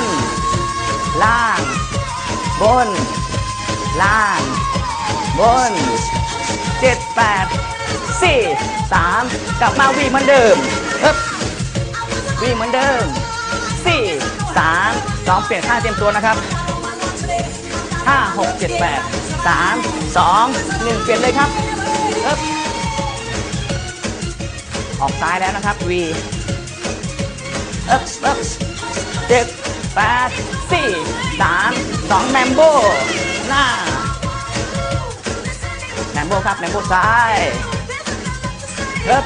น ล่าง บน ล่าง บนเจ็ดแปดสี่สามกลับมาวีเหมือนเดิมเอ๊บวีเหมือนเดิมสี่สามสองเปลี่ยนท่าเตรียมตัวนะครับห้าหกเจ็ดแปดสามสองหนึ่งเปลี่ยนเลยครับเอ๊บออกซ้ายแล้วนะครับวีเอ๊บเอ๊บเจ็ด แปดสี่สามสองแมมโบหน้าแหนมโบครับแหนมโบซ้ายเฮิบ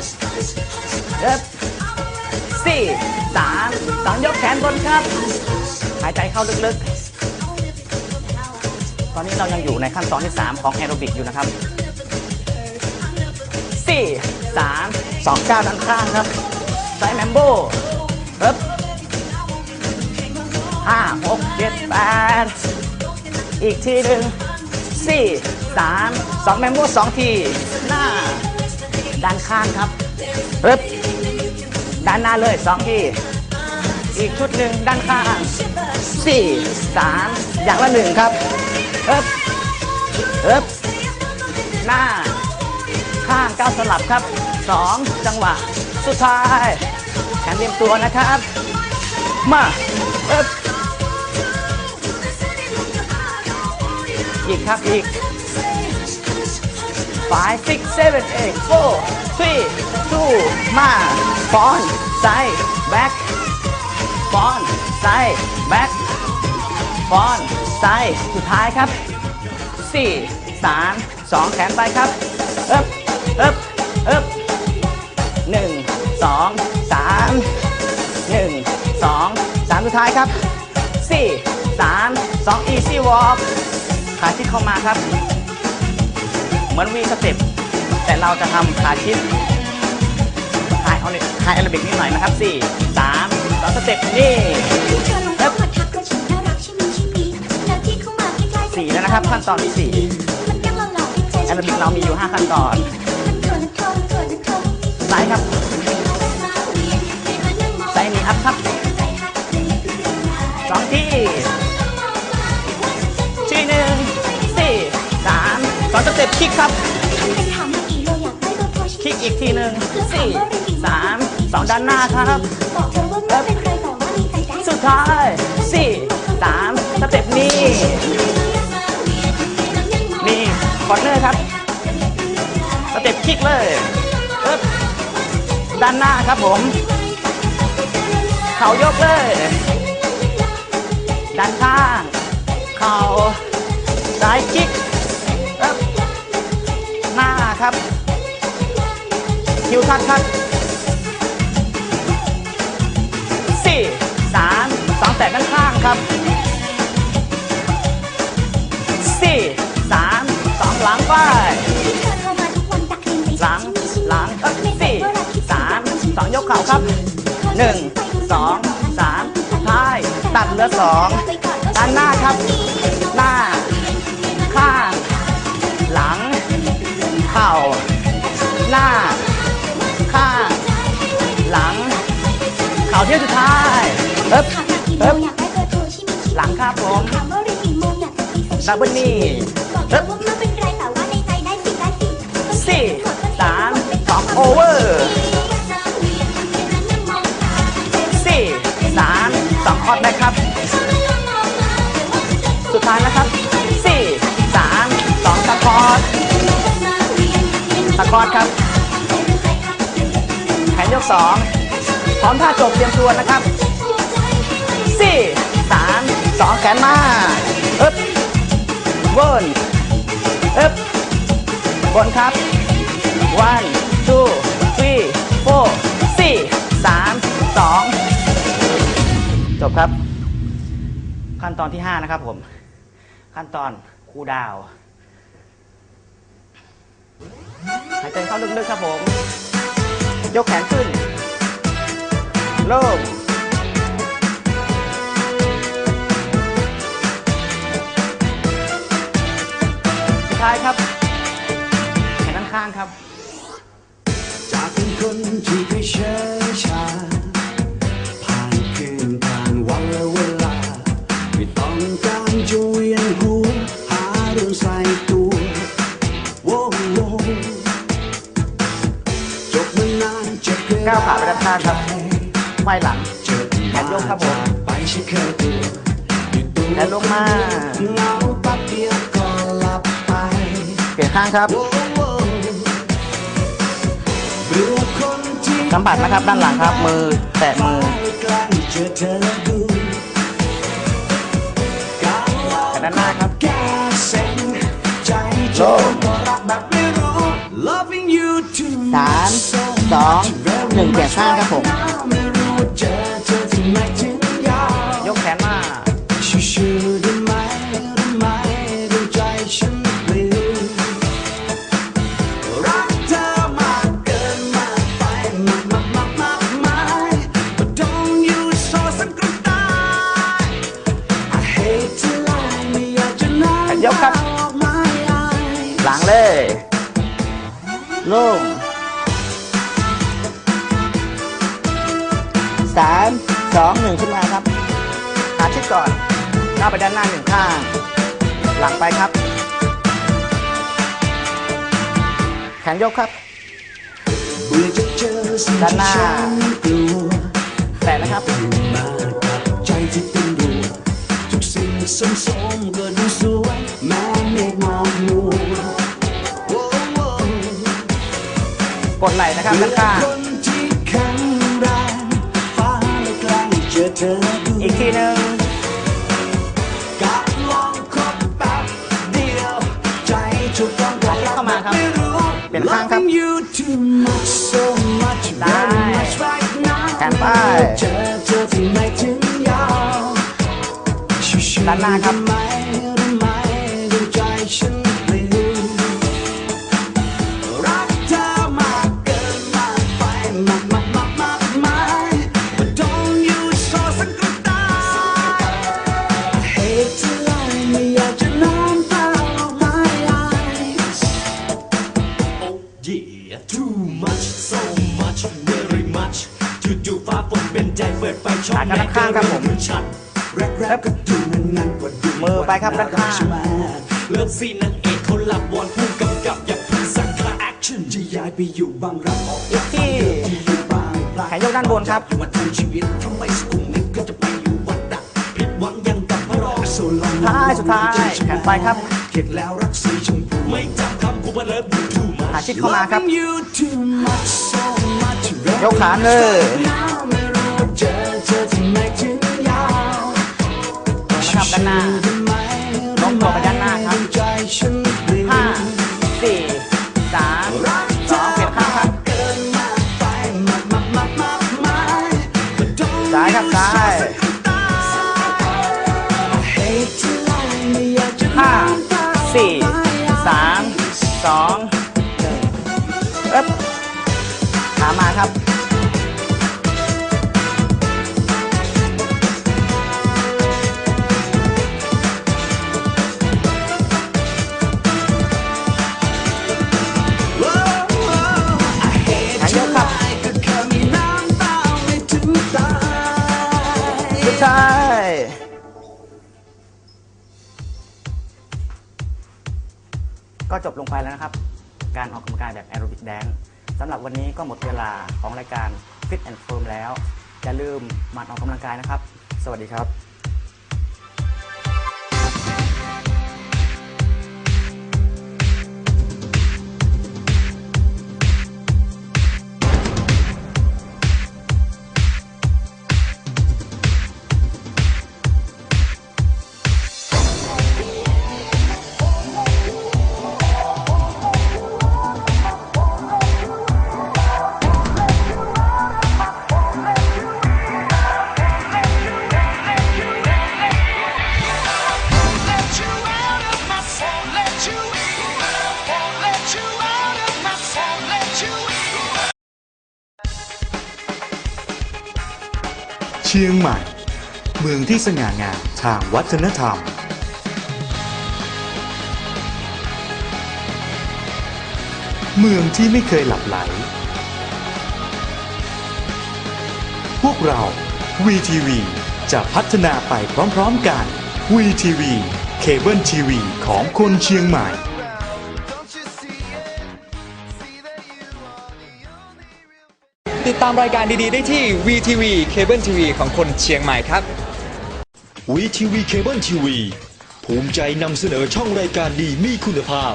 เฮิบสี่สามสองยกแขนบนครับ หายใจเข้าลึกๆ ตอนนี้เรายังอยู่ในขั้นตอนที่ 3 ของแอโรบิกอยู่นะครับสี่สามสองก้าวด้านข้างครับไซด์แมมโบเฮิบ จ็ดแปดอีกทีหนึ่งสี่สามสองแมมโมสองทีหน้า ด้านข้างครับปึ๊บด้านหน้าเลยสองทีอีกชุดหนึ่งด้านข้างสี่สามอย่างละหนึ่งครับปึ๊บปึ๊บหน้า ข้างก้าวสลับครับสองจังหวะ สุดท้ายแขนเตรียมตัวนะครับ มาปึ๊บ อีกครับอีก five six seven eight four three two มาฟอนไซแบ็คฟอนไซแบ็คฟอนไซสุดท้ายครับสี่สามสองแขนไปครับเอ๊บเอ๊บเอ๊บหนึ่งสองสามหนึ่งสองสามสุดท้ายครับสี่สามสอง easy walk ขาชิดเข้ามาครับ เหมือนวีสเต็ปแต่เราจะทำขาชิดไฮออนิไฮแอโรบิกนิดหน่อยนะครับ4 3 2สเต็ปนี่สี่แล้วนะครับขั้นตอนที่สี่แอโรบิกเรามีอยู่5ขั้นตอน สองสเต็ปคิกครับ คลิกอีกทีหนึ่งสี่สามสองด้านหน้าครับบอกเธอว่าไม่เป็นไรแต่ว่าดีใจได้สุดท้ายสี่สามสเต็ปนี้นี่คอร์เนอร์ครับสเต็ปคลิกเลยเอ๊บด้านหน้าครับผม เข่ายกเลย ด้านข้าง เข่าซ้ายคลิกเอ๊บหน้า ครับ คิวทักทักสี่สามสองแตะด้านข้างครับสี่สามสองหลังไปหลังหลังเอ้ยสี่สามสองยกเข่าครับหนึ่งสองสามท้ายตัดเหลือสองด้านหน้าครับ หน้า เข่าเที่ยวสุดท้ายเอ๊บถามมากี่โมเอ๊บงอยากได้เบอร์โทรชิมิชิหลังครับผมถามว่าเรียนกี่โมงอยากจะไปส่งดับเบิลนี่บอกเธอว่าไม่เป็นไรแต่ว่าในใจได้สิได้สิสี่สามสองโอเวอร์สี่สามสองคอร์ดนะครับ สุดท้ายนะครับสี่สามสองสคอร์ดสคอร์ดครับแขนยกสองพ ร้อมท่าจบเตรียมตัวนะครับสี่สามสองแขนมาเอ๊บวนเอ๊บบนครับ one two three four สี่สามสองจบครับ ขั้นตอนที่5นะครับผม ขั้นตอนคูดาวหายใจเข้าลึกๆครับผม ยกแขนขึ้น เริ่สุดท้ายครับแขนด้านข้างครับ จากเป็นคนที่เคยเชื่อชาผ่านคืนผ่านวันและเวลา ไม่ต้องการจะเวียนหัวหาเรื่องใส่ตัวโว้โวจบมานานจะเกิน ก้าวขาไปด้านข้างครับ ควายหลังแขนยกครับผมแขนลงมาเปลี่ยนข้างครับสัมผัสนะครับด้านหลังครับ มือแตะมือแต่ด้านหน้าครับลงสามสองหนึ่งเปลี่ยนข้างครับผม ล่งสามสองหนึ่งขึ้นมาครับ หาชิดก่อนก้าไปด้านหน้าหนึ่งข้าง หลังไปครับ แขนยกครับ ด้านหน้า แตะนะครับทุกสิ่งสมสมก็ดูสวยแม้ ดไหล่นะครับด้านข้างคนที่แข็งแรงฟ้าและใกล้เจอเธอดูอีกทีหนึ่งการลองคบแป๊บเดียวใจถูกต้องก็รักแบบไม่รู้เปลี่ยนข้างครับ Loving you too much so much ได้ very much right now แขนไปเจอเธอที่ไหนถึงยาวชิวๆด้านหน้าครับ ครับด้านข้างใช่ไหมเลิฟซีนนางเอกเขาหลับวอนผู้กำกับอย่าเพิ่งสั่งค่าแอคชั่นจะย้ายไปอยู่บางรักออกอีกที่อยู่บางพลาแขนยกด้านบนครับอยู่มาทั้งชีวิตทำไมสกุลนิดก็จะไปอยู่วัดดักผิดหวังยังกับพระรองโซลอนท้ายสุดท้ายแขนไปครับเข็ดแล้วรักสีชมพูไม่จำคำกูว่าเลิฟยูทูมาหาชิดเข้ามาครับ Loving you too much so much ยกขาเลย now ไม่รู้ว่าเจอเธอที่ไหนถึงยาวนะครับด้านหน้า แล้วอย่าลืมหมั่นออกกำลังกายนะครับ สวัสดีครับ ชียงใหม่ เมืองที่สง่างามทางวัฒนธรรม เมืองที่ไม่เคยหลับไหล พวกเรา VTV จะพัฒนาไปพร้อมๆกัน VTV เคเบิลทีวีของคนเชียงใหม่ ติดตามรายการดีๆ ได้ที่ VTV Cable TV ของคนเชียงใหม่ครับวีทีวีเคเบิลทีวีภูมิใจนำเสนอช่องรายการดีมีคุณภาพ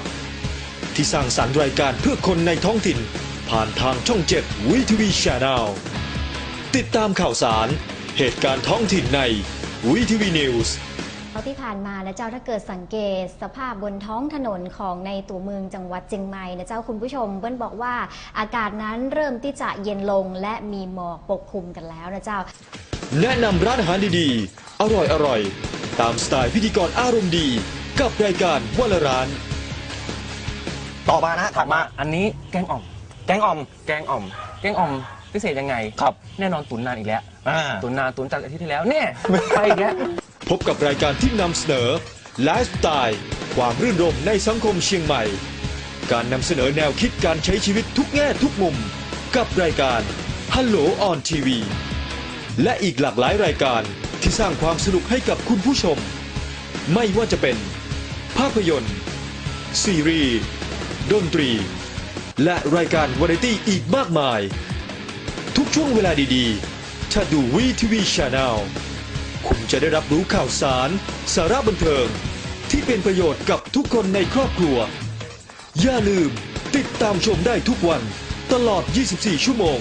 ที่สร้างสรรค์รายการเพื่อคนในท้องถิ่น ผ่านทางช่อง7วีทีวีช n แนลติดตามข่าวสาร เหตุการณ์ท้องถิ่นในวี ทีวีนิวส์ที่ผ่านมานะเจ้าถ้าเกิดสังเกต สภาพบนท้องถนนของในตัวเมืองจังหวัดเชียงใหม่นะเจ้าคุณผู้ชมเบิ้ลบอกว่าอากาศนั้นเริ่มที่จะเย็นลงและมีหมอกปกคลุมกันแล้วนะเจ้า แนะนำร้านอาหารดีๆ อร่อยๆตามสไตล์พิธีกรอารมณ์ดี กับรายการวันละร้าน ต่อมานะถัดมาอันนี้แกงอ่อม แกงอ่อม แกงอ่อม แกงอ่อมพิเศษยังไง ครับ แน่นอนตุนนานอีกแล้ว อ่า ตุนนานตุนจากอาทิตย์ที่แล้วเนี่ยไปอีกแล้ว พบกับรายการที่นำเสนอไลฟ์สไตล์ความรื่นรมในสังคมเชียงใหม่ การนำเสนอแนวคิดการใช้ชีวิตทุกแง่ทุกมุม กับรายการ Hello on TV และอีกหลากหลายรายการที่สร้างความสนุกให้กับคุณผู้ชม ไม่ว่าจะเป็น ภาพยนตร์ ซีรีส์ดนตรี และรายการวาไรตี้อีกมากมาย ทุกช่วงเวลาดีๆ ถ้าดูวีทีวีช n แนล คุณจะได้รับรู้ข่าวสาร สาระบันเทิง ที่เป็นประโยชน์กับทุกคนในครอบครัว อย่าลืม ติดตามชมได้ทุกวัน ตลอด 24 ชั่วโมง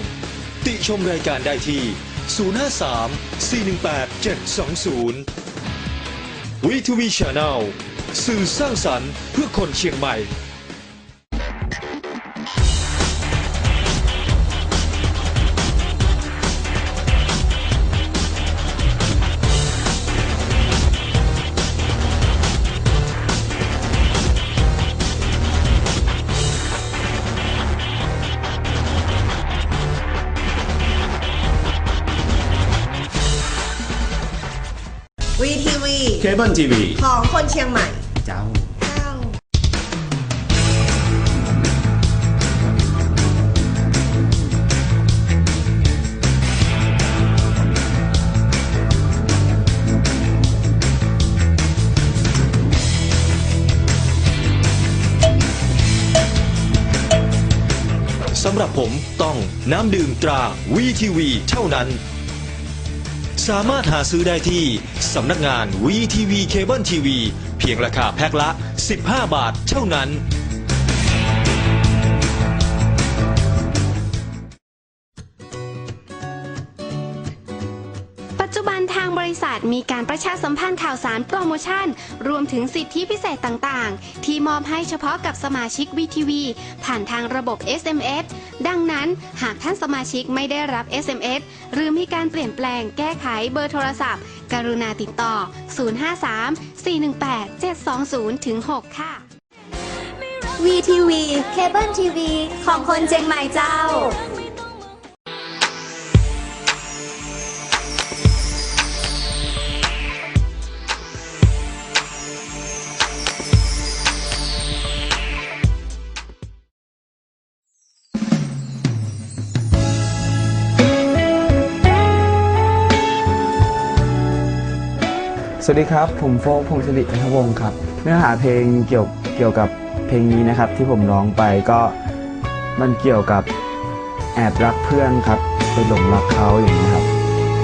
ติชมรายการได้ที่ 053 418 720วีทีวีช n แนลสื่อสร้างสรรค์เพื่อคนเชียงใหม่ เคเบิลทีวีของคนเชียงใหม่ เจ้า เจ้า สำหรับผมต้องน้ำดื่มตรา VTV เท่านั้น สามารถหาซื้อได้ที่สำนักงาน VTV Cable TV เพียงราคาแพ็คละ 15 บาทเท่านั้น ปัจจุบันทางบริษัทมีการประชาสัมพันธ์ข่าวสารโปรโมชั่น รวมถึงสิทธิพิเศษต่างๆ ที่มอบให้เฉพาะกับสมาชิก VTV ผ่านทางระบบ SMS ดังนั้นหากท่านสมาชิกไม่ได้รับ SMS หรือมีการเปลี่ยนแปลงแก้ไขเบอร์โทรศัพท์ กรุณาติดต่อ 053 418 720ถึง6ค่ะ VTV เคเบิลทีวีของคนเจียงใหม่เจ้า วัสดีครับ ผมโฟกพงศริพัทวงศ์ครับ เนื้อหาเพลงเกี่ยวเกี่ยวกับเพลงนี้นะครับ ที่ผมร้องไปก็มันเกี่ยวกับแอบรักเพื่อนครับไปหลงรักเขาอย่างนี้ยครับ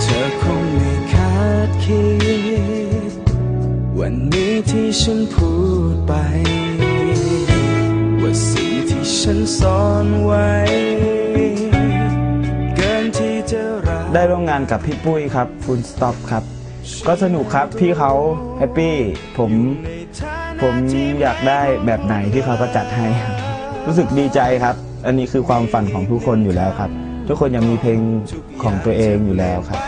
เธอคงไม่คาดคิด วันนี้ที่ฉันพูดไป ว่าสิ่งที่ฉันซ่อนไว้ เกินที่จะรักได้ร่วมงานกับพี่ปุ้ยครับฟูลสต็อปครับ ก็สนุกครับพี่เขาแฮปปี้ผมผมอยากได้แบบไหนที่เขาก็จัดให้ครับรู้สึกดีใจครับ อันนี้คือความฝันของทุกคนอยู่แล้วครับ ทุกคนยากมีเพลงของตัวเองอยู่แล้วครับ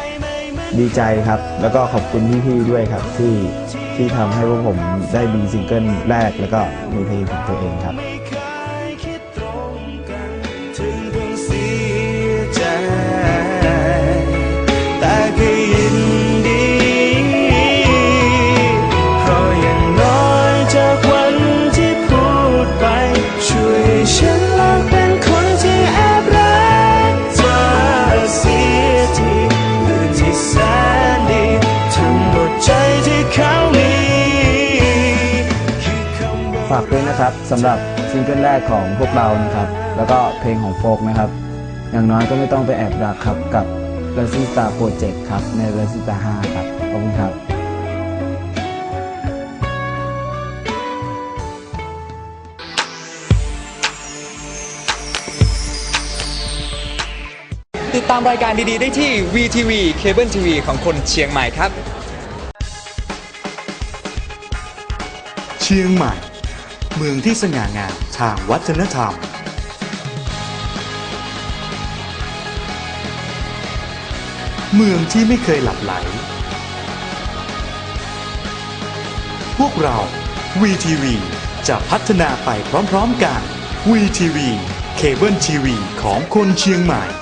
ดีใจครับ แล้วก็ขอบคุณพี่ๆด้วยครับ ที่ที่ทำให้พวกผมได้มีซิงเกิลแรก แล้วก็มีเพลงของตัวเองครับำว่าฝากด้วยนะครับสำหรับซิงเกิลแรกของพวกเรานะครับ แล้วก็เพลงของโฟกนะครับ อย่างน้อยก็ไม่ต้องไปแอบรักครับกับ Rising Star Project ครับ ใน Rising Star 5ครับ ขอบคุณครับติดตามรายการดี ๆ ได้ที่ VTV Cable TV ของคนเชียงใหม่ครับ เชียงใหม่ เมืองที่สง่างามทางวัฒนธรรม เมืองที่ไม่เคยหลับไหล พวกเรา VTV จะพัฒนาไปพร้อมๆกัน VTV เคเบิลทีวีของคนเชียงใหม่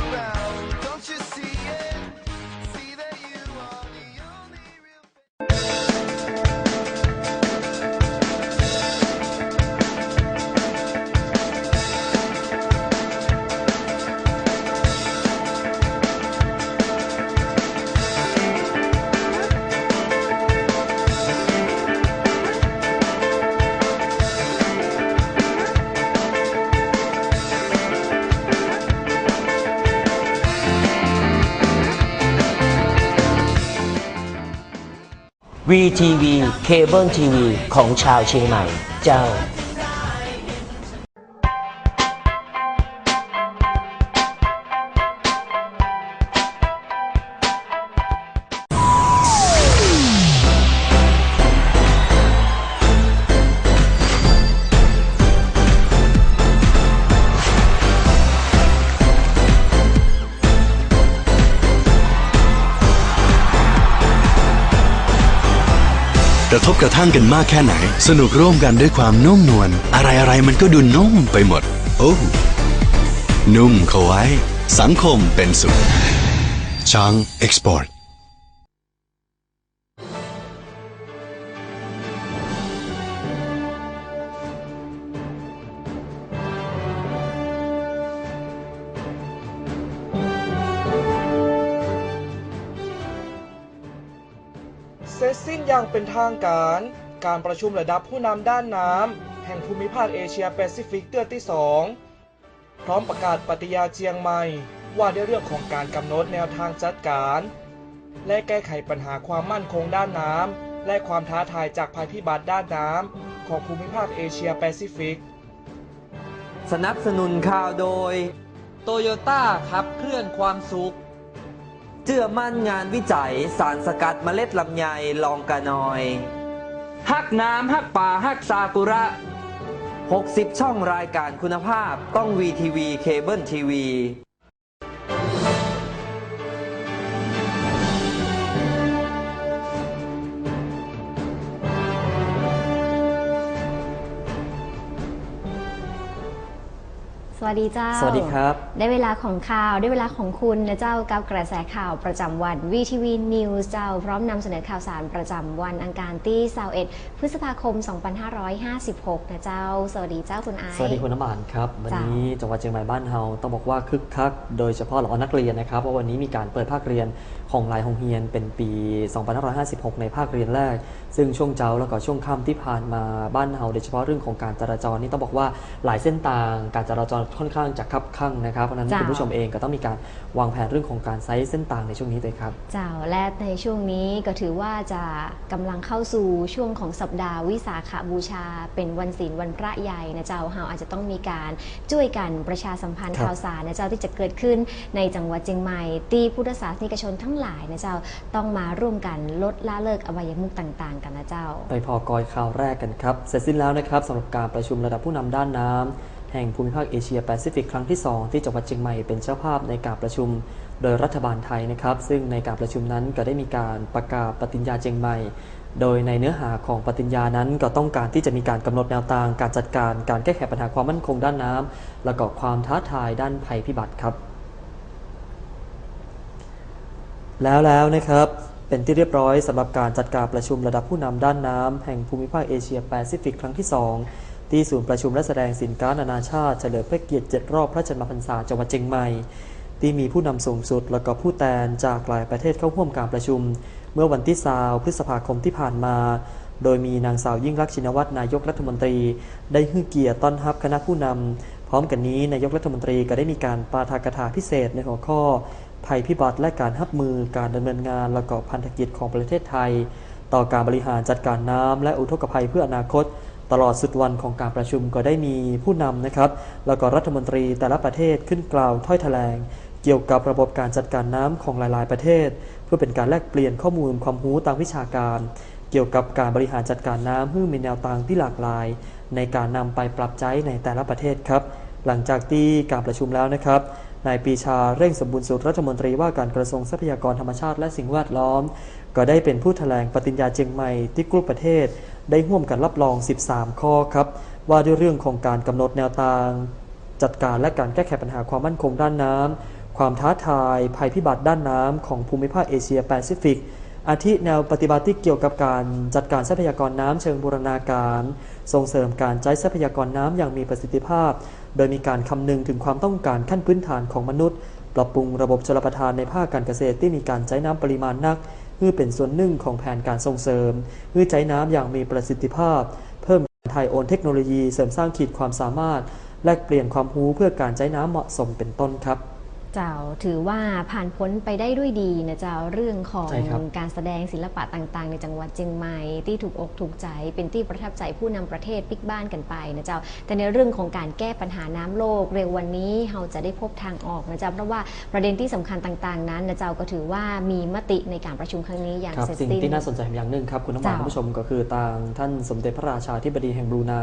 VTV เคเบิลทีวีของชาวเชียงใหม่เจ้า กระทบกระทั่งกันมากแค่ไหน สนุกร่วมกันด้วยความนุ่มนวลอะไรอะไรมันก็ดูนุ่มไปหมด โอ้นุ่มเข้าไว้ สังคมเป็นสุขช้างเอ็กซ์พอร์ต เป็นทางการ การประชุมระดับผู้นำด้านน้ำแห่งภูมิภาคเอเชียแปซิฟิกเตือนที่ 2 พร้อมประกาศปฏิญาเชียงใหม่ ว่าในเรื่องของการกำหนดแนวทางจัดการ และแก้ไขปัญหาความมั่นคงด้านน้ำและความท้าทายจากภัยพิบัติด้านน้ำของภูมิภาคเอเชียแปซิฟิก สนับสนุนข่าวโดยโตโยต้าขับเคลื่อนความสุข เชื่อมั่นงานวิจัยสารสกัดเมล็ดลำไยลองกะนอย ฮักน้ำฮักป่าฮักซากุระ 60 ช่องรายการคุณภาพต้อง VTV เคเบิลทีวี สวัสดีเจ้า สวัสดีครับ ได้เวลาของข่าว ได้เวลาของคุณนะเจ้ากับกระแสข่าวประจำวัน VTV News เจ้า พร้อมนำเสนอข่าวสารประจำวันอังคารที่21พฤษภาคม 2556 นะเจ้า สวัสดีเจ้าคุณไอซ์สวัสดีคุณน้ำหวานครับ วันจ้ะนี้จังหวัดเชียงใหม่บ้านเฮาต้องบอกว่าคึกคัก โดยเฉพาะเหล่านักเรียนนะครับว่าวันนี้มีการเปิดภาคเรียน ของหลายโรงเรียนเป็นปี 2556 ในภาคเรียนแรก ซึ่งช่วงเช้าแล้วก็ช่วงค่ำที่ผ่านมาบ้านเฮาโดยเฉพาะเรื่องของการจราจรนี่ต้องบอกว่าหลายเส้นทางการจราจรค่อนข้างจะคับข้างนะครับเพราะฉะนั้นจ้ะคุณผู้ชมเองก็ต้องมีการวางแผนเรื่องของการใช้เส้นทางในช่วงนี้ด้วยครับเจ้าและในช่วงนี้ก็ถือว่าจะกำลังเข้าสู่ช่วงของสัปดาห์วิสาขบูชา เป็นวันศีลวันพระใหญ่นะเจ้าเฮาอาจจะต้องมีการช่วยกันประชาสัมพันธ์ครับข่าวสารนะเจ้าที่จะเกิดขึ้นในจังหวัดเชียงใหม่ตีพุทธศาสนิกชนทั้งหลายนะเจ้าต้องมาร่วมกันลดละเลิกอบายมุขต่าง ๆ กันนะเจ้า ไปพอกอยข่าวแรกกันครับ เสร็จสิ้นแล้วนะครับสำหรับการประชุมระดับผู้นำด้านน้ำแห่งภูมิภาคเอเชียแปซิฟิกครั้งที่ 2 ที่จังหวัดเชียงใหม่เป็นเจ้าภาพในการประชุมโดยรัฐบาลไทยนะครับ ซึ่งในการประชุมนั้นก็ได้มีการประกาศปฏิญญาเชียงใหม่โดยในเนื้อหาของปฏิญญานั้นก็ต้องการที่จะมีการกำหนดแนวทางการจัดการการแก้ไขปัญหาความมั่นคงด้านน้ำและก็ความท้าทายด้านภัยพิบัติครับ แล้วแล้วนะครับเป็นที่เรียบร้อยสำหรับการจัดการประชุมระดับผู้นำด้านน้ำแห่งภูมิภาคเอเชียแปซิฟิกครั้งที่ 2 ที่ศูนย์ประชุมและแสดงสินค้านานาชาติเฉลิมพระเกียรติ 7 รอบพระชนมพรรษาจังหวัดเชียงใหม่ ที่มีผู้นำสูงสุดและก็ผู้แทนจากหลายประเทศเข้าร่วมการประชุม เมื่อวันที่20พฤษภาคมที่ผ่านมา โดยมีนางสาวยิ่งรักชินวัตรนายกรัฐมนตรี ได้ให้เกียรติต้อนรับคณะผู้นำพร้อมกันนี้นายกรัฐมนตรีก็ได้มีการปาฐกถาพิเศษในหัวข้อ ภัยพิบัติและการรับมือการดำเนินงานและก็พันธกิจของประเทศไทย ต่อการบริหารจัดการน้ำและอุทกภัยเพื่ออนาคต ตลอดสุดวันของการประชุมก็ได้มีผู้นำนะครับ แล้วก็รัฐมนตรีแต่ละประเทศขึ้นกล่าวถ้อยแถลง เกี่ยวกับระบบการจัดการน้ำของหลาย ๆ ประเทศ เพื่อเป็นการแลกเปลี่ยนข้อมูลความรู้ทางวิชาการ เกี่ยวกับการบริหารจัดการน้ำให้มีแนวทางที่หลากหลาย ในการนำไปปรับใช้ในแต่ละประเทศครับ หลังจากที่การประชุมแล้วนะครับนายปีชาเร่งสมบูรณ์สุขรัฐมนตรีว่าการกระทรวงทรัพยากรธรรมชาติและสิ่งแวดล้อม ก็ได้เป็นผู้แถลงปฏิญญาเจียงใหม่ที่กลุ่มประเทศ ได้ร่วมกันรับรอง 13 ข้อครับ ว่าด้วยเรื่องของการกำหนดแนวทาง จัดการและการแก้ไขปัญหาความมั่นคงด้านน้ำความท้าทาย ภัยพิบัติด้านน้ำของภูมิภาคเอเชียแปซิฟิกอาทิแนวปฏิบัติที่เกี่ยวกับการจัดการทรัพยากรน้ำเชิงบูรณาการ ส่งเสริมการใช้ทรัพยากรน้ำอย่างมีประสิทธิภาพ โดยมีการคำนึงถึงความต้องการขั้นพื้นฐานของมนุษย์ ปรับปรุงระบบชลประทานในภาคการเกษตรที่มีการใช้น้ำปริมาณนักเพื่อเป็นส่วนหนึ่งของแผนการส่งเสริมเพื่อใช้น้ำอย่างมีประสิทธิภาพ เพิ่มการถ่ายโอนเทคโนโลยีเสริมสร้างขีดความสามารถ แลกเปลี่ยนความรู้เพื่อการใช้น้ำเหมาะสมเป็นต้นครับ เจ้าถือว่าผ่านพ้นไปได้ด้วยดีนะเจ้าเรื่องของใช่ครับการแสดงศิลปะต่างๆ ในจังหวัดเชียงใหม่ที่ถูกอกถูกใจเป็นที่ประทับใจผู้นำประเทศปิกบ้านกันไปนะเจ้าแต่ในเรื่องของการแก้ปัญหาน้ำโลก เร็ววันนี้เราจะได้พบทางออกนะเจ้าเพราะว่าประเด็นที่สำคัญต่างๆ นั้นนะเจ้าก็ถือว่ามีมติในการประชุมครั้งนี้อย่างครับเสร็จสิ่งสิ้น ที่น่าสนใจอย่างหนึ่งครับคุณน้ำหวานเจ้าคุณผู้ชมก็คือทางท่านสมเด็จพระราชาธิบดีแห่งบรูไน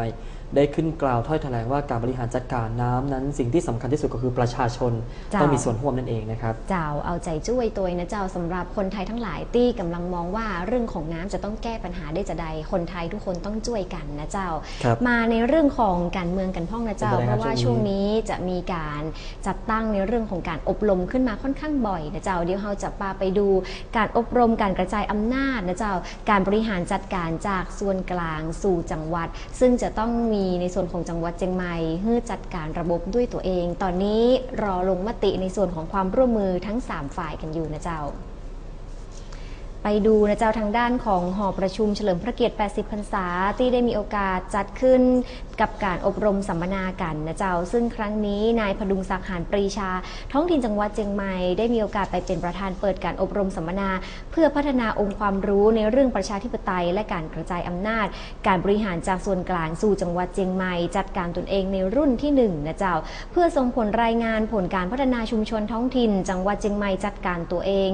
ได้ขึ้นกล่าวถ้อยแถลงว่าการบริหารจัดการน้ำนั้น สิ่งที่สำคัญที่สุดก็คือประชาชนเจ้าต้องมีส่วนร่วมนั่นเองนะครับ เจ้าเอาใจช่วยตัวนะเจ้าสำหรับคนไทยทั้งหลายที่กำลังมองว่าเรื่องของน้ำจะต้องแก้ปัญหาได้จะใดคนไทยทุกคนต้องช่วยกันนะเจ้าครับมาในเรื่องของการเมืองกันพ่องนะเจ้าเป็นเพไงครับราะว่าช่ช่ววงงนี้นี้จะมีการจัดตั้งในเรื่องของการอบรมขึ้นมาค่อนข้างบ่อยนะเจ้าเดี๋ยวเราจะพาไปดูการอบรมการกระจายอำนาจนะเจ้า การบริหารจัดการจากส่วนกลางสู่จังหวัด ซึ่งจะต้องมีในส่วนของจังหวัดเชียงใหม่เพื่อจัดการระบบด้วยตัวเอง ตอนนี้รอลงมติในส่วนของความร่วมมือทั้ง 3 ฝ่ายกันอยู่นะเจ้า ไปดูนะเจ้าทางด้านของหอประชุมเฉลิมพระเกียรติ 80 พรรษา ที่ได้มีโอกาสจัดขึ้นกับการอบรมสัมมนากันนะเจ้า ซึ่งครั้งนี้นายพดุงศักดิ์หานปรีชา ท้องถิ่นจังหวัดเชียงใหม่ได้มีโอกาสไปเป็นประธานเปิดการอบรมสัมมนา เพื่อพัฒนาองค์ความรู้ในเรื่องประชาธิปไตย และการกระจายอำนาจ การบริหารจากส่วนกลางสู่จังหวัดเชียงใหม่ จัดการตนเองในรุ่นที่หนึ่งนะเจ้า เพื่อส่งผลรายงานผลการพัฒนาชุมชนท้องถิ่น จังหวัดเชียงใหม่จัดการตัวเอง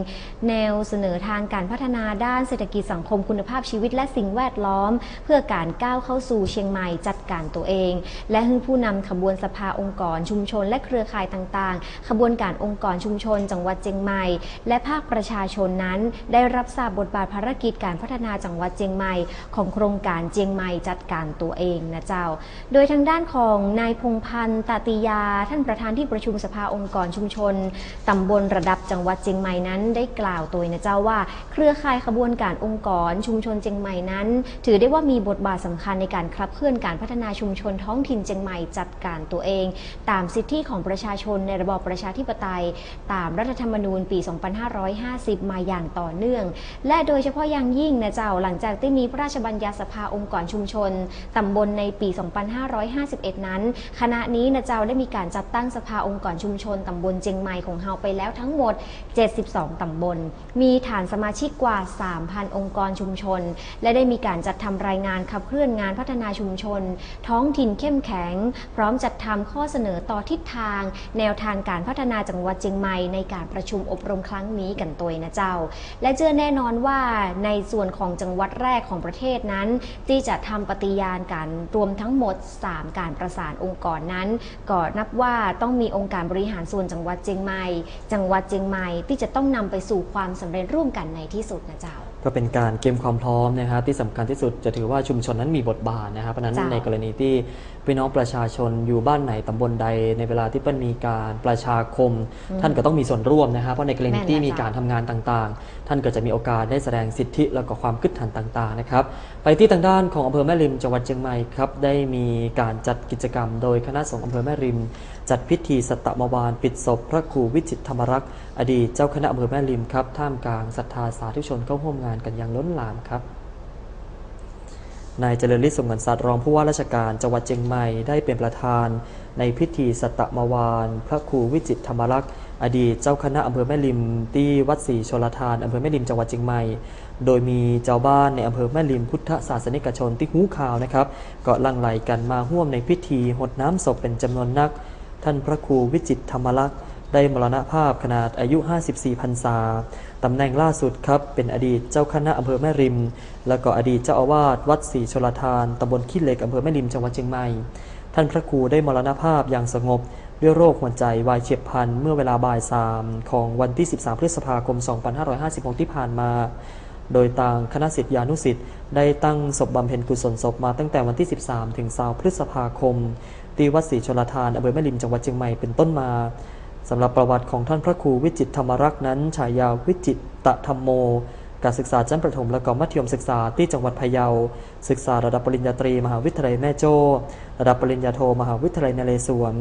แนวเสนอทางการพัฒฒนาด้านเศรษฐกิจสังคมคุณภาพชีวิตและสิ่งแวดล้อม เพื่อการก้าวเข้าสู่เชียงใหม่จัดการตัวเอง และให้ผู้นำขบวนสภาองค์กรชุมชน และเครือข่ายต่างๆ ขบวนการองค์กรชุมชน จังหวัดเชียงใหม่ และภาคประชาชนนั้น ได้รับทราบบทบาทภารกิจการพัฒนาจังหวัดเชียงใหม่ ของโครงการเชียงใหม่จัดการตัวเองนะเจ้า โดยทางด้านของนายพงพันธ์ตาติยา ท่านประธานที่ประชุมสภาองค์กรชุมชนตำบลระดับจังหวัดเชียงใหม่นั้นได้กล่าวตัวนะเจ้าว่าเครือือข่ายขบวนการองค์กร ชุมชนเชียงใหม่นั้น ถือได้ว่ามีบทบาทสำคัญในการขับเคลื่อนการพัฒนาชุมชนท้องถิ่นเชียงใหม่จัดการตัวเอง ตามสิทธิของประชาชนในระบอบประชาธิปไตย ตามรัฐธรรมนูญปี 2550 มาอย่างต่อเนื่อง และโดยเฉพาะอย่างยิ่งนะเจ้าหลังจากที่มีพระราชบัญญัติสภาองค์กรชุมชนตำบลในปี 2551 นั้น คณะนี้นะเจ้าได้มีการจัดตั้งสภาองค์กรชุมชนตำบลเจียงใหม่ของเฮาไปแล้วทั้งหมด 72 ตำบล มีฐานสมาชิกกว่า 3,000 องค์กรชุมชน และได้มีการจัดทำรายงานขับเคลื่อนงานพัฒนาชุมชน ท้องถิ่นเข้มแข็ง พร้อมจัดทำข้อเสนอต่อทิศทาง แนวทางการพัฒนาจังหวัดเชียงใหม่ในการประชุมอบรมครั้งนี้กันตัวนะเจ้า และเชื่อแน่นอนว่าในส่วนของจังหวัดแรกของประเทศนั้น ที่จะทำปฏิญาณกันรวมทั้งหมด 3 การประสานองค์กรนั้น ก็นับว่าต้องมีองค์การบริหารส่วนจังหวัดเชียงใหม่ จังหวัดเชียงใหม่ที่จะต้องนำไปสู่ความสำเร็จร่วมกันในที่สุดนะเจ้า ก็เป็นการเกมความพร้อมนะครับที่สำคัญที่สุดจะถือว่าชุมชนนั้นมีบทบาทนะครับเพราะฉะนั้นจ้ะในกรณีที่พี่น้องประชาชนอยู่บ้านไหนตำบลใด ในเวลาที่เปิ้ลมีการประชาคมอืมท่านก็ต้องมีส่วนร่วมนะครับเพราะในกรณีแม่นที่แล้วมีจ้ะการทำงานต่างๆ ท่านก็จะมีโอกาสได้แสดงสิทธิแล้วก็ความคิดเห็นต่างๆนะครับไปที่ทางด้านของอำเภอแม่ริมจังหวัดเชียงใหม่ครับได้มีการจัดกิจกรรม โดยคณะสงฆ์อำเภอแม่ริม จัดพิธีสัตมวานปิดศพพระครูวิจิตธรรมรักษ์อดีตเจ้าคณะอำเภอแม่ริมครับ ท่ามกลางศรัทธาสาธุชนเข้าร่วมงานกันอย่างล้นหลามครับนายเจริญฤทธิ์สมเงินสัตว์รองผู้ว่าราชการจังหวัดเชียงใหม่ได้เป็นประธาน ในพิธีสตมวาน พระครูวิจิตธรรมรักษ์อดีตเจ้าคณะอำเภอแม่ริม ที่วัดศรีชลทานอำเภอแม่ริมจังหวัดเชียงใหม่ โดยมีเจ้าบ้านในอำเภอแม่ริมพุทธศาสนิกชนที่หูข่าวนะครับก็ลังไหลกันมาห่วมในพิธีหดน้ำศพเป็นจำนวนนัก ท่านพระครูวิจิตธรรมลักษณ์ได้มรณภาพขนาดอายุ 54พรรษา ตำแหน่งล่าสุดครับ เป็นอดีตเจ้าคณะอำเภอแม่ริม แล้วก็อดีตเจ้าอาวาสวัดศรีชลทานตำบลขี้เหล็กอำเภอแม่ริมจังหวัดเชียงใหม่ ท่านพระครูได้มรณภาพอย่างสงบ ด้วยโรคหัวใจวายเฉียบพลันเมื่อเวลาบ่ายสามของวันที่ 13 พฤษภาคม 2556 ที่ผ่านมา โดยต่างคณะสิทธิานุสิทธิ์ได้ตั้งศพบำเพ็ญกุศลศพมาตั้งแต่วันที่ 13 ถึง20พฤษภาคม ที่วัดศรีชลทานอำเภอแม่ริมจังหวัดเชียงใหม่เป็นต้นมาสำหรับประวัติของท่านพระครูวิจิตธรรมรักษ์นั้นฉายาวิจิตตธรรมโม การศึกษาชั้นประถมและก็มัธยมศึกษาที่จังหวัดพะเยา ศึกษาระดับปริญญาตรีมหาวิทยาลัยแม่โจ้ ระดับปริญญาโทมหาวิทยาลัยนเรศวร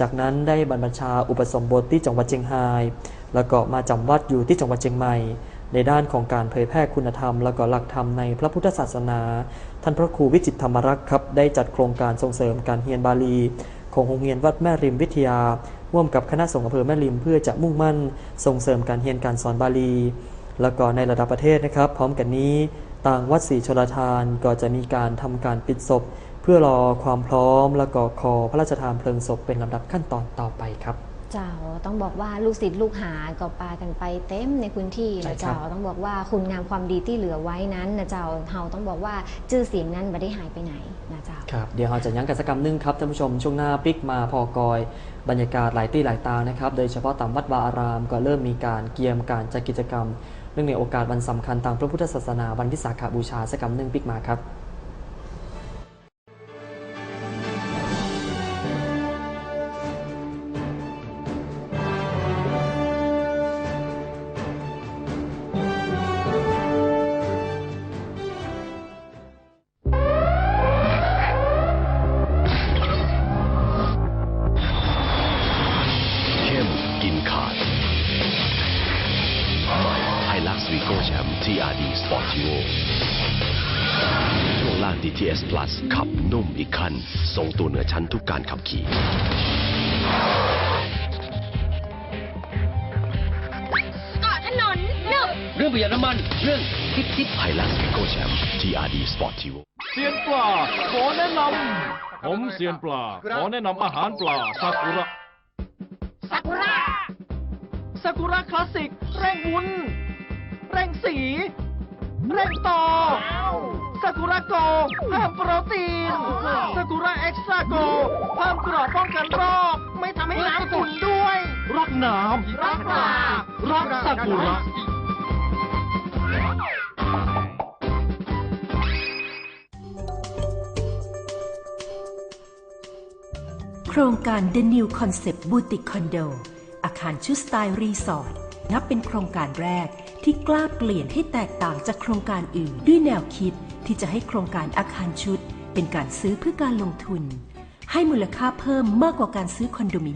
จากนั้นได้บรรพชาอุปสมบทที่จังหวัดเชียงราย แล้วก็มาจำวัดอยู่ที่จังหวัดเชียงใหม่ ในด้านของการเผยแพร่คุณธรรม และก็หลักธรรมในพระพุทธศาสนา ท่านพระครูวิจิตธรรมรักษ์ครับ ได้จัดโครงการส่งเสริมการเรียนบาลี ของโรงเรียนวัดแม่ริมวิทยา ร่วมกับคณะสงฆ์อำเภอแม่ริมเพื่อจะมุ่งมั่น ส่งเสริมการเรียนการสอนบาลี แล้วก็ในระดับประเทศนะครับ พร้อมกันนี้ต่างวัดศรีชลทานก็จะมีการทำการปิดศพ เพื่อรอความพร้อมแล้วก็ขอพระราชทานเพลิงศพเป็นลำดับขั้นตอนต่อไปครับ เจ้าต้องบอกว่าลูกศิษย์ลูกหาก็ปากันไปเต็มในพื้นที่ใช่นะครับ เจ้าต้องบอกว่าคุณงามความดีที่เหลือไว้นั้นนะเจ้าเฮาต้องบอกว่าชื่อเสียงนั้นไม่ได้หายไปไหนนะเจ้า ครับเดี๋ยวเราจะยั้งกิจกรรมหนึงครับท่านผู้ชมช่วงหน้าปิกมาพอกอยบรรยากาศหลายที่หลายตานะครับโดยเฉพาะตามวัดวาอารามก็เริ่มมีการเกียมการจัดกิจกรรมเนื่องในโอกาสวันสำคัญทางพระพุทธศาสนาวันวิสาขบูชาสกรรมหนึ่งปิกมาครับ ขับขี่ เกาะถนนหนึบเรื่องประหยัดน้ำมัน เรื่องทิปทิปไฮลักซ์วีโก้แชมป์ TRD Sportivo เซียนปลาขอแนะนำผมเซียนปลาขอแนะนำอาหารปลาซากุระซากุระซากุระคลาสสิก เร่งวุ้น เร่งสี เร่งต่อ ซากุระโกเพิ่มโปรตีนซากุระเอ็กซ์ตร้าโกเพิ่มกรอบป้องกันโรคไม่ทำให้น้ำขุ่นด้วย รักน้ำรักปลารักซากุระโครงการ The New Concept Boutique Condo อาคารชุดสไตล์รีสอร์ทนับเป็นโครงการแรก ที่กล้าเปลี่ยนให้แตกต่างจากโครงการอื่น ด้วยแนวคิดที่จะให้โครงการอาคารชุด เป็นการซื้อเพื่อการลงทุน ให้มูลค่าเพิ่มมากกว่าการซื้อคอนโดมิเนียม